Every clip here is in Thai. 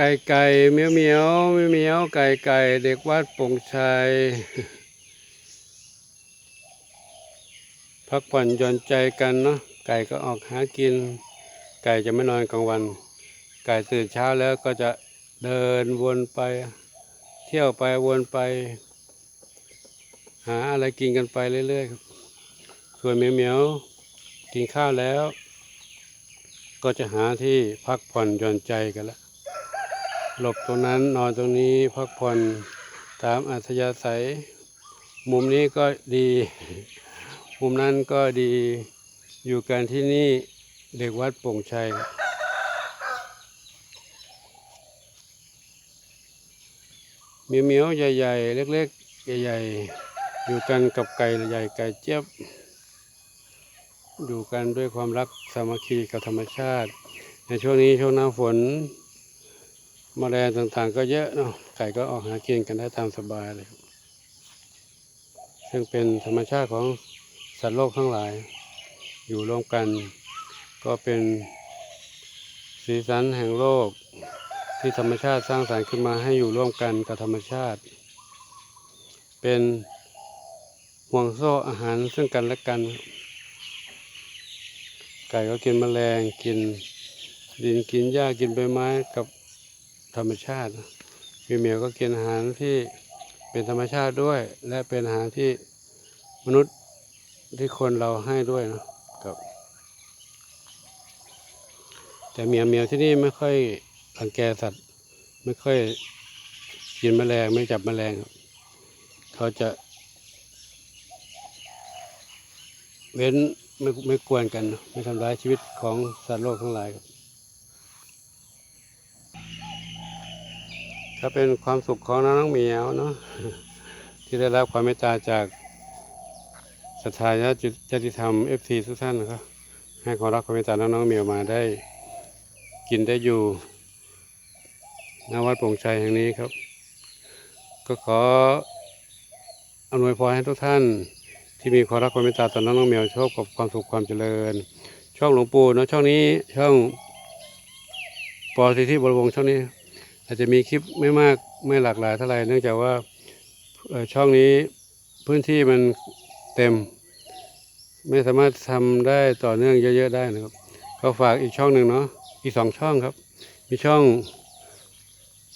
ไก่ไก่เมียวเมียวเมียวเมียวไก่ไก่เด็กวัดป่งชัย พักผ่อนหย่อนใจกันเนาะไก่ก็ออกหากิน ไก่จะไม่นอนกลางวัน ไก่ตื่นเช้าแล้วก็จะเดินวนไป เที่ยวไปวนไป หาอะไรกินกันไปเรื่อยๆส่วนเมียวเมียวกินข้าวแล้ว ก็จะหาที่พักผ่อนหย่อนใจกันและ หลบตรงนั้นนอนตรงนี้พักผ่อนตามอัธยาศัย มุมนี้ก็ดี มุมนั้นก็ดีอยู่กันที่นี่เด็กวัดป่งชัยเมียวเมียวใหญ่ ๆ เล็ก ๆ ใหญ่ ๆ อยู่กันกับไก่ใหญ่ไก่เจี๊ยบอยู่กันด้วยความรักสามัคคีกับธรรมชาติ ในช่วงนี้ช่วงหน้าฝน มแมลงต่างๆ ก็เยอะเนาะไก่ก็ออกหากินกันได้ตามสบายเลย ซึ่งเป็นธรรมชาติของสัตว์โลกทั้งหลาย อยู่ร่วมกัน ก็เป็นสีสันแห่งโลก ที่ธรรมชาติสร้างสรรค์ขึ้นมาให้อยู่ร่วมกันกับธรรมชาติ เป็นห่วงโซ่อาหารซึ่งกันและกัน ไก่ก็กินแมลงกินดินกินหญ้ากินใบไม้กับ ธรรมชาติพี่เหมียวก็กินอาหารที่เป็นธรรมชาติด้วย และเป็นอาหารที่มนุษย์ที่คนเราให้ด้วยนะครับ แต่เหมียวเหมียวที่นี่ไม่ค่อยรังแกสัตว์ ไม่ค่อยกินแมลงไม่จับแมลงครับเขาจะเว้นไม่ไม่กวนกัน ไม่ทำร้ายชีวิตของสัตว์โลกทั้งหลายครับ ก็เป็นความสุขของน้องเหมียวเนาะที่ได้รับความเมตตาจากศรัทธาญาติญาติธรรมเอฟซีทุกท่านนะครับให้ความรักความเมตตาน้องๆเหมียวมาได้ กินได้อยู่ณวัดโป่งชัยแห่งนี้ครับ ก็ขออำนวยพรให้ทุกท่านที่มีความรักความเมตตาต่อน้องน้องเหมียวโชคกับความสุขความเจริญ ช่องหลวงปู่เนอะช่องนี้ช่องปอสิทธิบรวงช่องนี้ อาจจะมีคลิปไม่มากไม่หลากหลายเท่าไหร่เนื่องจากว่าช่องนี้พื้นที่มันเต็ม ไม่สามารถทำได้ต่อเนื่องเยอะๆได้นะครับก็ฝากอีกช่องหนึ่งเนาะอีกสองช่องครับ มีช่อง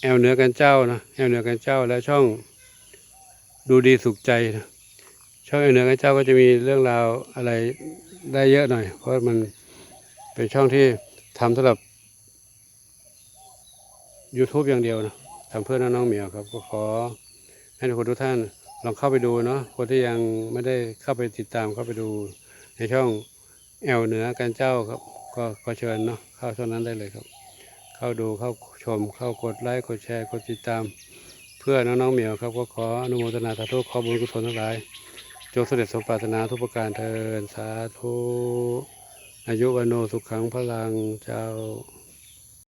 แอลเหนือกันเจ้านะแอลเหนือกันเจ้าและช่องดูดีสุขใจนะช่องแอลเหนือกันเจ้าก็จะมีเรื่องราวอะไรได้เยอะหน่อย เพราะมันเป็นช่องที่ทำสำหรับ YouTube อย่างเดียวนะทำเพื่อน้องๆเหมียวครับ ก็ขอให้ทุกคนทุกท่านลองเข้าไปดูเนาะคนที่ยังไม่ได้เข้าไปติดตามเข้าไปดูในช่องแอลเหนือกันเจ้าครับ ก็ก็เชิญเนาะเข้าช่องนั้นได้เลยครับ เข้าดูเข้าชมเข้ากดไลค์กดแชร์กดติดตาม เพื่อน้องๆเหมียวครับ ก็ขออนุโมทนาสาธุขอบุญกุศลทั้งหลายจงเสด็จสมปรารถนาทุกประการเทินสาธุอายุวันโนสุขังพลังเจ้า